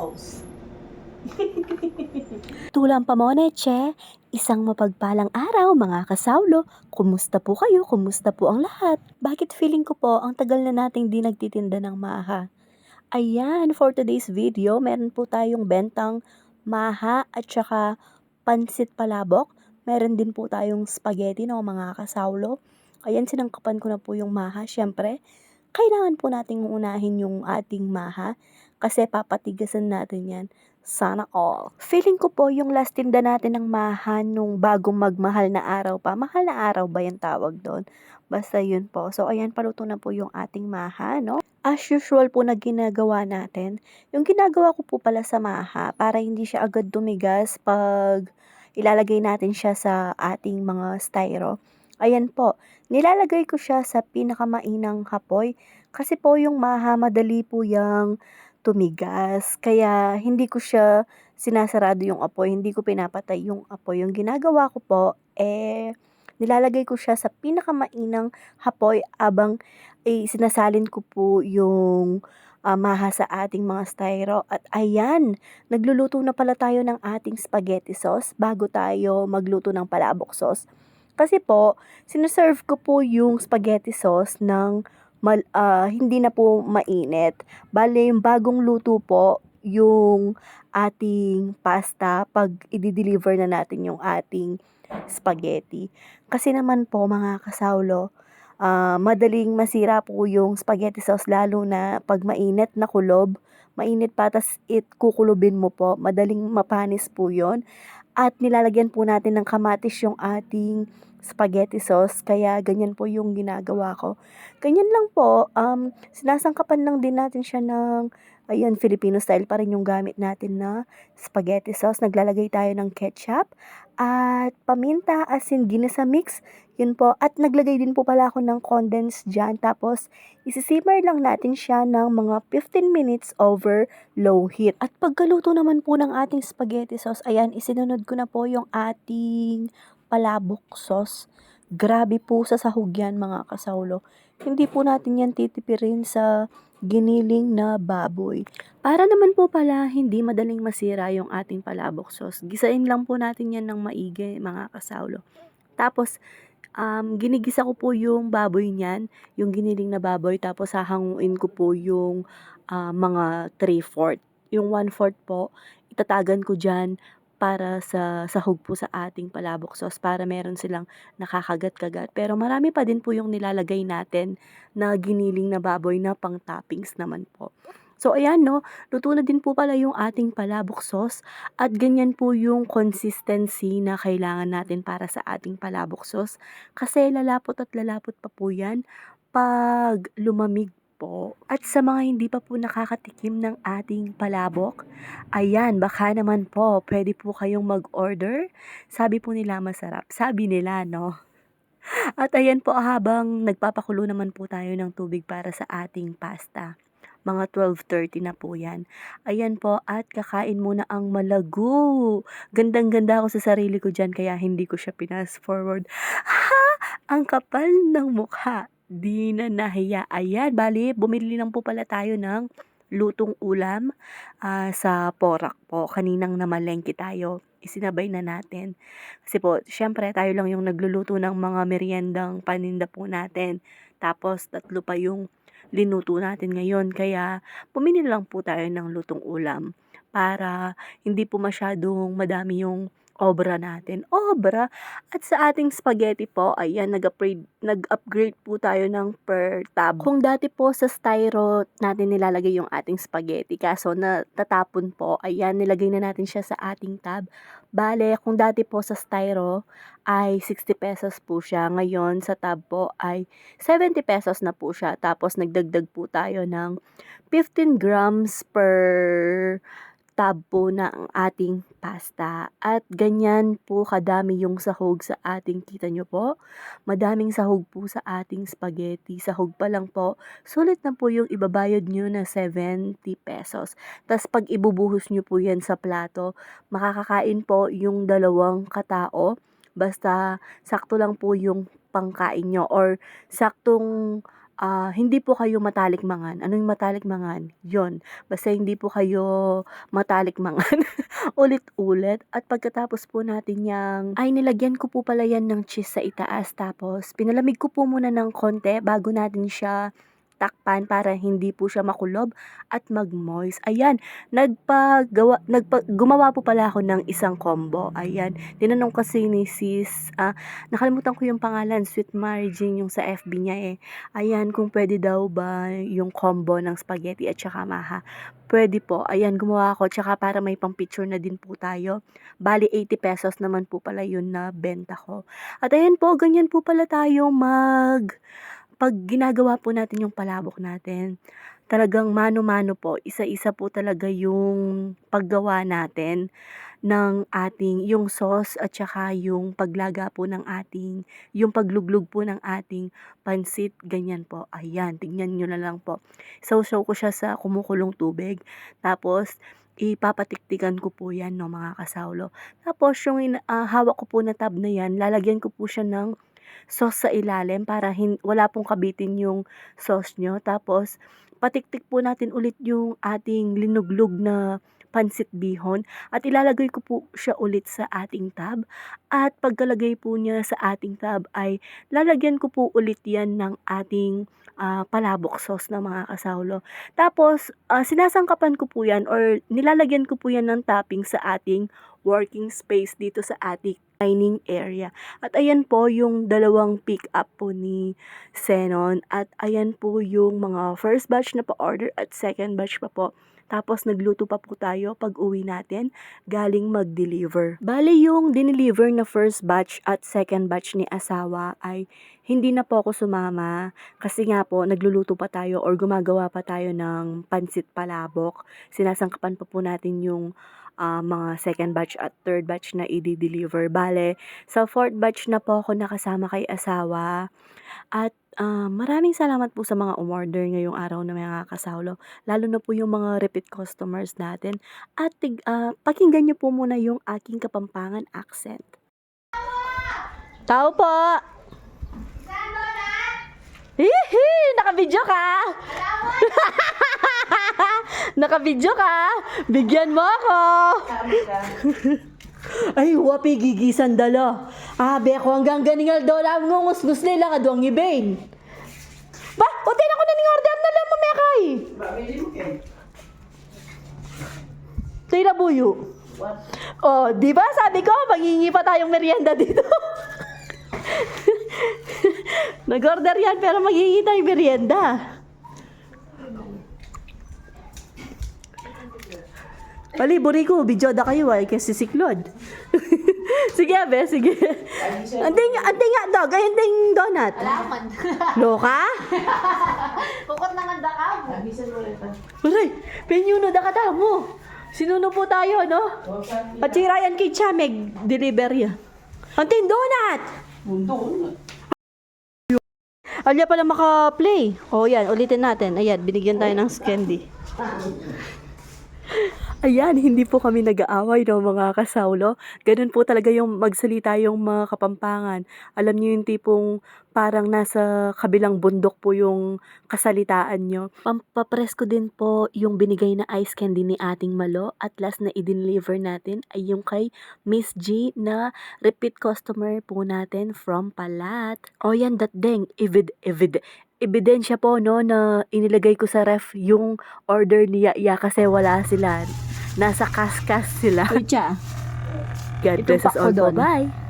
host. Tulang pamoneche, isang mapagpalang araw mga kasawlo. Kumusta po kayo? Kumusta po ang lahat? Bakit feeling ko po ang tagal na nating di nagtitinda ng maha? Ayan, for today's video, meron po tayong bentang maha at saka pansit palabok. Meron din po tayong spaghetti no mga kasawlo. Ayan, sinangkapan ko na po yung maha. Siyempre, kailangan po nating unahin yung ating maha kasi papatigasan natin yan. Sana all. Feeling ko po yung last tinda natin ng maha nung bagong magmahal na araw pa. Mahal na araw ba yung tawag doon? Basta yun po. So, ayan, paluto na po yung ating maha, no? As usual po na ginagawa natin, yung ginagawa ko po pala sa maha para hindi siya agad dumigas pag ilalagay natin siya sa ating mga styro. Ayan po, nilalagay ko siya sa pinakamainang hapoy kasi po yung maha madali po yung tumigas. Kaya hindi ko siya sinasarado yung apoy, hindi ko pinapatay yung apoy. Yung ginagawa ko po, eh, nilalagay ko siya sa pinakamainang hapoy abang eh, sinasalin ko po yung ah, maha sa ating mga styro. At ayan, nagluluto na pala tayo ng ating spaghetti sauce bago tayo magluto ng palabok sauce. Kasi po, sineserve ko po yung spaghetti sauce ng mal, ah, hindi na po mainit. Bale, yung bagong luto po, yung ating pasta pag i-deliver na natin yung ating spaghetti. Kasi naman po mga kasawlo, ah, madaling masira po yung spaghetti sauce lalo na pag mainit na kulob. Mainit pa, tas it kukulubin mo po. Madaling mapanis po yon At nilalagyan po natin ng kamatis yung ating spaghetti sauce. Kaya ganyan po yung ginagawa ko. Ganyan lang po, um, sinasangkapan lang din natin siya ng, ayan, Filipino style pa rin yung gamit natin na spaghetti sauce. Naglalagay tayo ng ketchup at paminta, asin, ginisa mix. Yun po. At naglagay din po pala ako ng condensed dyan. Tapos, isisimmer lang natin siya ng mga 15 minutes over low heat. At pagkaluto naman po ng ating spaghetti sauce, ayan, isinunod ko na po yung ating palabok sauce. Grabe po sa sahog yan mga kasawlo. Hindi po natin yan titipirin sa giniling na baboy. Para naman po pala hindi madaling masira yung ating palabok sauce. Gisain lang po natin yan ng maigi mga kasawlo. Tapos, um, ginigisa ko po yung baboy niyan, yung giniling na baboy. Tapos hahanguin ko po yung ah, mga 3-4. Yung 1-4 po, itatagan ko dyan para sa sahog po sa ating palabok sauce para meron silang nakakagat-kagat. Pero marami pa din po yung nilalagay natin na giniling na baboy na pang toppings naman po. So ayan no, luto na din po pala yung ating palabok sauce at ganyan po yung consistency na kailangan natin para sa ating palabok sauce kasi lalapot at lalapot pa po yan pag lumamig po. At sa mga hindi pa po nakakatikim ng ating palabok, ayan, baka naman po, pwede po kayong mag-order. Sabi po nila masarap. Sabi nila, no? At ayan po, habang nagpapakulo naman po tayo ng tubig para sa ating pasta. Mga 12.30 na po yan. Ayan po, at kakain muna ang malago. Gandang-ganda ako sa sarili ko dyan, kaya hindi ko siya pinas forward. Ha! Ang kapal ng mukha. Di na nahiya. Ayan, bali, bumili lang po pala tayo ng lutong ulam ah, sa Porak po. Kaninang namalengke tayo. Isinabay na natin. Kasi po, syempre, tayo lang yung nagluluto ng mga meriendang paninda po natin. Tapos, tatlo pa yung linuto natin ngayon. Kaya, bumili lang po tayo ng lutong ulam para hindi po masyadong madami yung obra natin. Obra! At sa ating spaghetti po, ayan, nag-upgrade, nag-upgrade po tayo ng per tab. Kung dati po sa styro natin nilalagay yung ating spaghetti, kaso natatapon po, ayan, nilagay na natin siya sa ating tab. Bale, kung dati po sa styro ay 60 pesos po siya. Ngayon, sa tab po ay 70 pesos na po siya. Tapos, nagdagdag po tayo ng 15 grams per tab po na ang ating pasta. At ganyan po kadami yung sahog sa ating, kita nyo po, madaming sahog po sa ating spaghetti. Sahog pa lang po, sulit na po yung ibabayad nyo na 70 pesos. Tapos pag ibubuhos nyo po yan sa plato, makakakain po yung dalawang katao. Basta sakto lang po yung pangkain nyo or saktong ah, hindi po kayo matalikmangan. Ano yung matalikmangan? Yun, basta hindi po kayo matalikmangan ulit-ulit at pagkatapos po natin yang ay nilagyan ko po pala yan ng cheese sa itaas tapos pinalamig ko po muna ng konti bago natin siya takpan para hindi po siya makulob at mag-moist. Ayan, nagpagawa, nagpa, gumawa po pala ako ng isang combo. Ayan, tinanong kasi ni sis, ah, nakalimutan ko yung pangalan, Sweet Mary Jane yung sa FB niya eh. Ayan, kung pwede daw ba yung combo ng spaghetti at saka maha. Pwede po. Ayan, gumawa ako. Tsaka para may pang picture na din po tayo. Bali, 80 pesos naman po pala yun na benta ko. At ayan po, ganyan po pala tayo mag... Pag ginagawa po natin yung palabok natin, talagang mano-mano po, isa-isa po talaga yung paggawa natin ng ating yung sauce at saka yung paglaga po ng ating yung pagluglug po ng ating pansit, ganyan po. Ayan, tignan nyo na lang po. Sausaw ko siya sa kumukulong tubig. Tapos, ipapatiktikan ko po yan, no, mga kasawlo. Tapos, yung ah, hawak ko po na tab na yan, lalagyan ko po siya ng sauce sa ilalim para hin- wala pong kabitin yung sauce nyo. Tapos, patiktik po natin ulit yung ating linuglug na pansit bihon at ilalagay ko po siya ulit sa ating tab at pagkalagay po niya sa ating tab ay lalagyan ko po ulit yan ng ating ah, palabok sauce na mga kasawlo. Tapos, ah, sinasangkapan ko po yan or nilalagyan ko po yan ng topping sa ating working space dito sa ating dining area. At ayan po yung dalawang pick up po ni Senon. At ayan po yung mga first batch na pa-order at second batch pa po. Tapos nagluto pa po tayo pag uwi natin galing mag-deliver. Bale yung dineliver na first batch at second batch ni asawa ay hindi na po ako sumama kasi nga po nagluluto pa tayo or gumagawa pa tayo ng pansit palabok. Sinasangkapan pa po natin yung ah, mga second batch at third batch na i-deliver. Bale, sa fourth batch na po ako nakasama kay asawa. At ah, maraming salamat po sa mga umorder ngayong araw na mga kasawlo. Lalo na po yung mga repeat customers natin. At tig, ah, pakinggan niyo po muna yung aking kapampangan accent. Tao po! Hihi! Nakabidyo ka! Nakabidyo ka! Bigyan mo ako! Ay, wapi gigisan dala. Ah, beko hanggang ganingal do lang ngusgus nila ka doang ibain. Ba, uti na ko na ning order na lang mo mekay. Tay na buyo. Oh, di ba sabi ko, maghingi pa tayong merienda dito. Nag-order yan pero maghingi tayong merienda. Paliburi ko, bidyoda kayo ay kasi siklod. sige, abe, sige. Anting, anting nga dog, ay anting donut. Alaman. Loka? Kukot na nga ka mo. Aray, penyuno da ka mo. Sinuno po tayo, no? Patsirayan kay Chameg, deliver yan. Anting donut! Alya pala maka-play. O yan, ulitin natin. Ayan, binigyan tayo ng candy. Ayan, hindi po kami nag-aaway no mga kasawlo. Ganun po talaga yung magsalita yung mga kapampangan. Alam niyo yung tipong parang nasa kabilang bundok po yung kasalitaan nyo. Pampapress ko din po yung binigay na ice candy ni ating malo at last na i-deliver natin ay yung kay Miss G na repeat customer po natin from Palat. O yan, dat deng, evid, evid, ebidensya po no na inilagay ko sa ref yung order ni Yaya kasi wala sila. Nasa kaskas sila. Kuya. God bless us all. Bye!